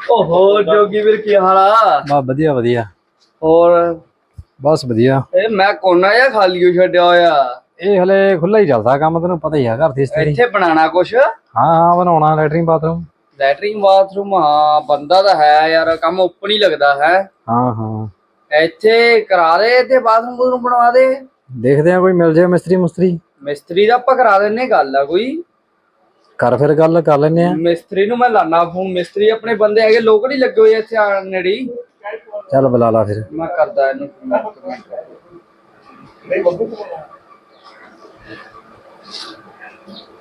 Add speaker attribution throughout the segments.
Speaker 1: ਓਹੋ ਜੋਗੀ ਵੀਰ ਕੀ ਹਾਲ ਆ?
Speaker 2: ਬਾ ਵਧੀਆ ਵਧੀਆ।
Speaker 1: ਹੋਰ?
Speaker 2: ਬਸ ਵਧੀਆ।
Speaker 1: ਇਹ ਮੈਂ ਕੋਨਾ ਜਾਂ ਖਾਲੀ ਓ ਛੱਡਿਆ ਹੋਇਆ?
Speaker 2: ਇਹ ਹਲੇ ਖੁੱਲਾ ਹੀ ਚੱਲਦਾ ਕੰਮ ਤੈਨੂੰ ਪਤਾ ਹੀ ਆ ਘਰ ਦੀ ਸਥਿਤੀ
Speaker 1: ਇੱਥੇ ਬਣਾਉਣਾ ਕੁਛ?
Speaker 2: ਹਾਂ ਹਾਂ ਬਣਾਉਣਾ ਲੈਟਰਿੰਗ ਬਾਥਰੂਮ
Speaker 1: ਲੈਟਰਿੰਗ ਬਾਥਰੂਮ ਹਾਂ ਬੰਦਾ ਤਾਂ ਹੈ ਯਾਰ ਕੰਮ ਓਪਨ ਹੀ ਲੱਗਦਾ ਹੈ।
Speaker 2: ਹਾਂ ਹਾਂ।
Speaker 1: ਇੱਥੇ ਕਰਾ ਦੇ ਤੇ ਬਾਥਰੂਮ ਬੂਥਰੂਮ ਬਣਵਾ ਦੇ।
Speaker 2: ਦੇਖਦੇ ਆ ਕੋਈ ਮਿਲ ਜਾਏ ਮਿਸਤਰੀ ਮੁਸਤਰੀ
Speaker 1: ਮਿਸਤਰੀ ਦਾ ਆਪਾਂ ਕਰਾ ਦਿੰਨੇ ਗੱਲ ਆ ਕੋਈ।
Speaker 2: ਕਰ ਫਿਰ ਗੱਲ ਕਰ ਲੈਨੇ ਆ।
Speaker 1: ਮਿਸਤਰੀ ਨੂੰ ਮੈਂ ਲਾਣਾ ਫੋਨ ਮਿਸਤਰੀ ਆਪਣੇ ਬੰਦੇ ਹੈਗੇ ਲੋਕਲ ਹੀ ਲੱਗੇ ਹੋਏ ਆ ਇੱਥੇ ਆਣ ਨੇੜੇ। ਹੀ।
Speaker 2: ਚੱਲ ਬੁਲਾ ਲਾ ਫਿਰ।
Speaker 1: ਮੈਂ ਕਰਦਾ ਇਹਨੂੰ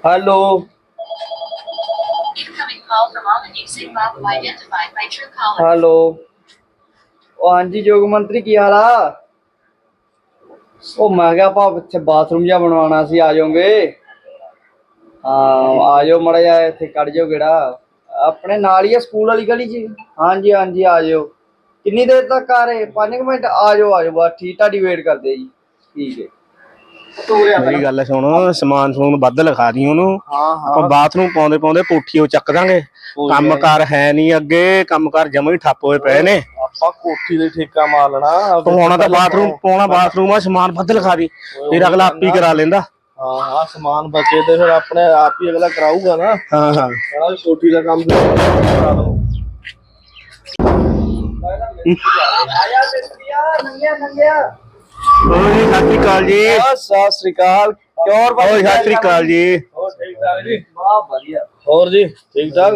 Speaker 1: hello.
Speaker 3: Incoming call from Alman using Bob identified by Truecaller.
Speaker 1: Hello. ਉਹ ਹਾਂਜੀ ਜੋਗ ਮੰਤਰੀ ਕੀ ਹਾਲ ਆ? ਉਹ ਮੈਂ ਕਿਹਾ ਆਪਾਂ ਇੱਥੇ ਬਾਥਰੂਮ ਜਿਹਾ ਬਣਵਾਉਣਾ ਸੀ ਆ ਜਾਓਗੇ? ਹਾਂ ਆ ਜਾਓ ਮੜਾ ਜਾ ਇੱਥੇ ਕੱਢ ਜਾਓ ਕਿਹੜਾ ਆਪਣੇ ਨਾਲ ਹੀ ਆ ਸਕੂਲ ਵਾਲੀ ਗਲੀ 'ਚ? ਹਾਂਜੀ ਹਾਂਜੀ ਆ ਜਾਓ। ਕਿੰਨੀ ਦੇਰ ਤੱਕ ਆ ਰਹੇ? 5 ਮਿੰਟ? ਆ ਜਾਓ ਆ ਜਾਓ ਬਸ ਠੀਕ ਤੁਹਾਡੀ ਵੇਟ ਕਰਦੇ ਜੀ। ਠੀਕ ਹੈ।
Speaker 4: ਮੇਰੀ ਗੱਲ ਸੁਣ ਸਮਾਨ ਸਮੂਨ ਵੱਧ ਲਿਖਾ ਦੀ ਉਹਨੂੰ।
Speaker 1: ਹਾਂ
Speaker 4: ਆਪਾਂ ਬਾਥਰੂਮ ਪਾਉਂਦੇ ਪਾਉਂਦੇ ਕੋਠੀ ਉਹ ਚੱਕ ਦਾਂਗੇ। ਕੰਮਕਾਰ ਹੈ। ਨਹੀਂ ਅੱਗੇ ਕੰਮਕਾਰ ਜਮਾ ਹੀ ਠੱਪ ਹੋਏ ਪਏ ਨੇ।
Speaker 5: ਆਪਾਂ ਕੋਠੀ ਦੇ ਠੇਕਾ ਮਾਰ ਲੈਣਾ।
Speaker 4: ਪਾਉਣਾ ਤਾਂ ਬਾਥਰੂਮ ਪਾਉਣਾ ਬਾਥਰੂਮ ਆ ਸਮਾਨ ਵੱਧ ਲਿਖਾ ਦੀ। ਫਿਰ ਅਗਲਾ ਆਪ ਹੀ ਕਰਾ ਲੈਂਦਾ।
Speaker 5: ਹਾਂ ਹਾਂ ਸਮਾਨ ਬਚੇ ਤੇ ਫਿਰ ਆਪਣੇ ਆਪ ਹੀ ਅਗਲਾ ਕਰਾਊਗਾ ਨਾ।
Speaker 4: ਹਾਂ ਹਾਂ।
Speaker 5: ਵੀ ਕੋਠੀ ਦਾ ਕੰਮ ਕਰਾ ਦਿਓ
Speaker 1: ਆਇਆ ਮਿਸਤਰੀਆ ਨੰਗਿਆ ਨੰਗਿਆ
Speaker 4: ਹੋਰ ਜੀ ਸਤਿ ਸ੍ਰੀ ਅਕਾਲ ਜੀ।
Speaker 1: ਸਤਿ ਸ੍ਰੀ ਅਕਾਲ। ਕਿਉਂ
Speaker 4: ਓਏ ਸਤਿ ਸ੍ਰੀ ਅਕਾਲ ਜੀ।
Speaker 5: ਹੋਰ ਠੀਕ ਠਾਕ ਜੀ?
Speaker 1: ਵਾਹ ਵਧੀਆ
Speaker 5: ਹੋਰ ਜੀ ਠੀਕ ਠਾਕ?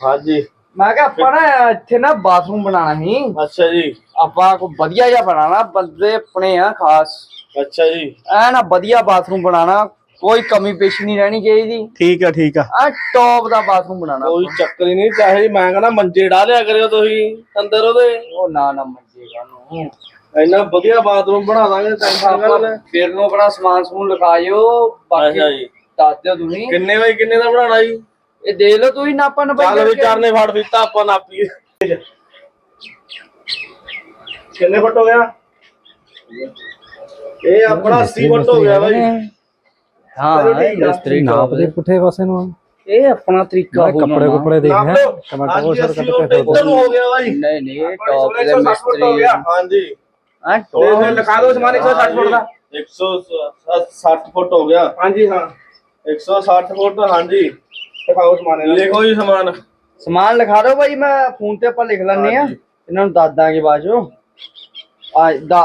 Speaker 5: ਹਾਂਜੀ।
Speaker 1: ਮੈਂ ਕਿਹਾ ਆਪਾਂ ਨਾ ਇੱਥੇ ਨਾ ਬਾਥਰੂਮ ਬਣਾਉਣਾ ਸੀ।
Speaker 5: ਅੱਛਾ ਜੀ।
Speaker 1: ਆਪਾਂ ਕੋ ਵਧੀਆ ਜਿਹਾ ਬਣਾਉਣਾ ਬੰਦੇ ਆਪਣੇ ਆ ਖਾਸ।
Speaker 5: ਅੱਛਾ ਜੀ।
Speaker 1: ਐ ਨਾ ਵਧੀਆ ਬਾਥਰੂਮ ਬਣਾਉਣਾ ਕੋਈ ਕਮੀ ਪੇਸ਼ੀ ਨਹੀਂ ਰਹਿਣੀ ਚਾਹੀਦੀ।
Speaker 4: ਠੀਕ ਆ ਠੀਕ ਆ।
Speaker 1: ਆ ਟੌਪ ਦਾ ਬਾਥਰੂਮ ਬਣਾਉਣਾ
Speaker 5: ਕੋਈ ਚੱਕਰ ਹੀ ਨਹੀਂ ਚਾਹੇ ਮੈਂ ਕਹਿੰਦਾ ਮੰਜੇ ਢਾ ਲਿਆ ਕਰਿਓ ਤੁਸੀਂ ਅੰਦਰ ਉਹਦੇ।
Speaker 1: ਉਹ ਨਾ ਨਾ ਮੰਜੇਗਾ ਨੂੰ।
Speaker 5: ਇੰਨਾ ਵਧੀਆ ਬਾਥਰੂਮ ਬਣਾ ਦਾਂਗੇ ਟੈਨਸ਼ਨ ਨਾ ਲੈ
Speaker 1: ਫਿਰ ਨੂੰ ਆਪਣਾ ਸਮਾਨ ਸਮੂਨ ਲਿਖਾਇਓ ਬਾਕੀ
Speaker 5: ਅੱਛਾ ਜੀ।
Speaker 1: ਦੱਸ ਦਿਓ ਤੁਸੀਂ।
Speaker 5: ਕਿੰਨੇ ਬਾਈ ਕਿੰਨੇ ਦਾ ਬਣਾਉਣਾ ਜੀ?
Speaker 1: ਇਹ ਦੇ ਲਓ ਤੁਸੀਂ ਨਾਪਾ ਨਪਾ
Speaker 5: ਚੱਲ ਵੀ ਚਰਨੇ ਫੜ ਦਿੱਤਾ ਆਪਾਂ ਨਾਪੀਏ। ਕਿੰਨੇ ਫੁੱਟ ਹੋ ਗਿਆ? ਇਹ ਆਪਣਾ 80 ਫੁੱਟ ਹੋ ਗਿਆ ਬਾਈ।
Speaker 1: ਹਾਂ ਮਿਸਤਰੀ
Speaker 2: ਨਾਪ ਦੇ ਪੁੱਠੇ ਪਾਸੇ ਨੂੰ
Speaker 1: ਇਹ ਆਪਣਾ ਤਰੀਕਾ
Speaker 2: ਨਾਲੇ ਕੱਪੜੇ ਕੁਪੜੇ ਦੇਖ ਹੈ। ਟਮਾਟਰ ਉਹ ਸਰ
Speaker 5: 80
Speaker 2: ਕੱਟ
Speaker 5: ਫੁੱਟ
Speaker 2: ਕੇ
Speaker 5: ਹੋ ਗਿਆ ਬਾਈ।
Speaker 1: ਨਹੀਂ ਨਹੀਂ ਟੌਪ ਦੇ
Speaker 5: 160 ਫੁੱਟ ਹੋ
Speaker 1: ਮਿਸਤਰੀ
Speaker 5: ਗਿਆ ਹਾਂਜੀ।
Speaker 1: ਹਾਂ?
Speaker 5: ਦੇ ਲਿਖਾ ਦਿਓ ਸਮਾਨ 160 ਫੁੱਟ ਦਾ। 160 ਫੁੱਟ ਹੋ ਗਿਆ। ਹਾਂਜੀ ਹਾਂ। 160 ਫੁੱਟ ਹਾਂਜੀ। ਦਿਖਾਓ ਸਮਾਨ ਲਿਖੋ ਜੀ ਸਮਾਨ।
Speaker 1: ਸਮਾਨ ਲਿਖਾ ਦਿਓ ਭਾਈ ਮੈਂ ਫੋਨ ਤੇ ਆਪਾਂ ਲਿਖ ਲੈਣੇ ਆ ਇਹਨਾਂ ਨੂੰ ਦੱਸ ਦਾਂਗੇ ਬਾਅਦ ਚੋਂ। ਆ ਦਾ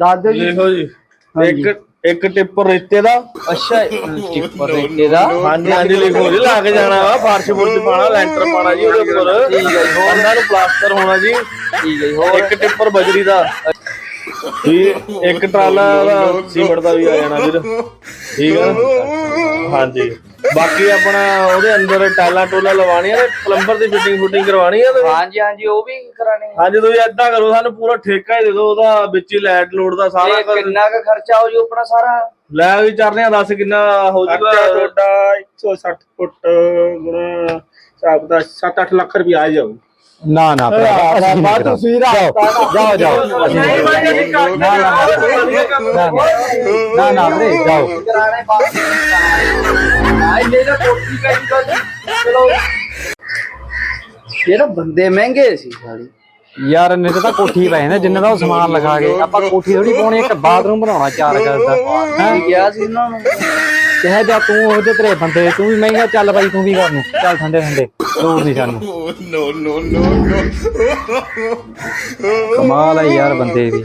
Speaker 1: ਦੱਸ ਦਿਓ ਜੀ
Speaker 5: ਲਿਖੋ ਜੀ ਇੱਕ ਇੱਕ ਟਿੱਪਰ ਰੇਤੇ ਦਾ
Speaker 1: ਅੱਛਾ ਟਿੱਪਰ ਰੇਤੇ ਦਾ
Speaker 5: ਹਾਂਜੀ ਹਾਂਜੀ ਲਿਖੋ ਜੀ ਲਾ ਕੇ ਜਾਣਾ ਵਾ ਫਰਸ਼ ਫੁਰਸ਼ ਪਾਣਾ ਲੈਂਟਰ ਪਾਣਾ ਜੀ ਉਹਦੇ ਉੱਪਰ
Speaker 1: ਠੀਕ ਹੈ ਜੀ, ਹੋਰ?
Speaker 5: ਉਹਨਾਂ ਨੂੰ ਪਲਾਸਟਰ ਹੋਣਾ ਜੀ
Speaker 1: ਠੀਕ ਹੈ ਜੀ, ਹੋਰ
Speaker 5: ਇੱਕ ਟਿੱਪਰ ਬਜਰੀ ਦਾ ਜੀ ਇੱਕ ਟਰਾਲਾ ਦਾ ਸੀਮਟ ਦਾ ਵੀ ਆ ਜਾਣਾ ਵੀਰ ਠੀਕ ਆ ਹਾਂਜੀ ਬਾਕੀ ਆਪਣਾ ਉਹਦੇ ਅੰਦਰ ਟਾਈਲਾਂ ਟੋਲਾ ਲਵਾਉਣੀਆਂ ਤੇ ਪਲੰਬਰ ਦੀ ਫਿਟਿੰਗ ਫੁਟਿੰਗ ਕਰਵਾਉਣੀ ਆ ਤੇ
Speaker 1: ਹਾਂਜੀ ਹਾਂਜੀ ਉਹ ਵੀ ਕਰਾਣੇ
Speaker 5: ਹਾਂਜੀ ਤੁਸੀਂ ਏਦਾਂ ਕਰੋ ਸਾਨੂੰ ਪੂਰਾ ਠੇਕਾ ਹੀ ਦੇ ਦਿਓ ਉਹਦਾ ਵਿੱਚ ਹੀ ਲਾਈਟ ਲੋਡ ਦਾ ਸਾਰਾ ਕੁਝ।
Speaker 1: ਕਿੰਨਾ ਕੁ ਖਰਚਾ ਹੋ ਜੂ ਆਪਣਾ ਸਾਰਾ?
Speaker 5: ਲੈ ਵੀ ਚਰਨੇ ਆ ਦੱਸ ਕਿੰਨਾ ਹੋ ਜੂਗਾ?
Speaker 6: ਤੁਹਾਡਾ 160 ਫੁੱਟ ਗੁਣਾ ਹਿਸਾਬ ਦਾ 7-8 ਲੱਖ ਰੁਪਇਆ ਆ ਜਾਊ।
Speaker 2: ਨਾ ਨਾ ਭਰਾ, ਅਸੀਂ ਨਹੀਂ
Speaker 1: ਬਾਤ। ਤੁਸੀਂ ਰਾਤ
Speaker 2: ਜਾਓ ਜਾਓ ਅਸੀਂ ਨਹੀਂ ਕਰਾਂਗੇ। ਨਾ ਨਾ ਨਾ ਨਾ ਵੀਰੇ ਜਾਓ
Speaker 1: ਕਰਾਣੇ ਬਾਤ ਆਈ ਲੈ ਲੈ ਕੋਠੀ ਕਾ ਜੀ ਗੱਲ ਚਲੋ ਇਹ ਨਾ ਬੰਦੇ ਮਹਿੰਗੇ ਸੀ ਸਾਲੀ।
Speaker 2: ਯਾਰ ਇੰਨੇ ਤੇ ਤਾਂ ਕੋਠੀ ਪਏ ਨੇ ਜਿੰਨੇ ਦਾ ਉਹ ਸਮਾਨ ਲਿਖਾ ਕੇ। ਆਪਾਂ ਕੋਠੀ ਥੋੜੀ ਪਾਉਣੀ ਇੱਕ ਬਾਥਰੂਮ ਬਣਾਉਣਾ ਚਾਰ ਕਰ ਦਾ।
Speaker 1: ਮੈਂ ਗਿਆ ਸੀ ਉਹਨਾਂ ਨੂੰ?
Speaker 2: ਕਿਹਾ ਜਾ ਤੂੰ ਉਹਦੇ ਤੇਰੇ ਬੰਦੇ ਤੂੰ ਵੀ ਮਹਿੰਗਾ ਚੱਲ ਬਾਈ ਤੂੰ ਵੀ ਕਰ ਨੂੰ। ਚੱਲ ਠੰਡੇ ਠੰਡੇ ਲੋੜ ਨਹੀਂ ਸਾਨੂੰ। ਕਮਾਲ ਹੈ ਯਾਰ ਬੰਦੇ ਦੀ।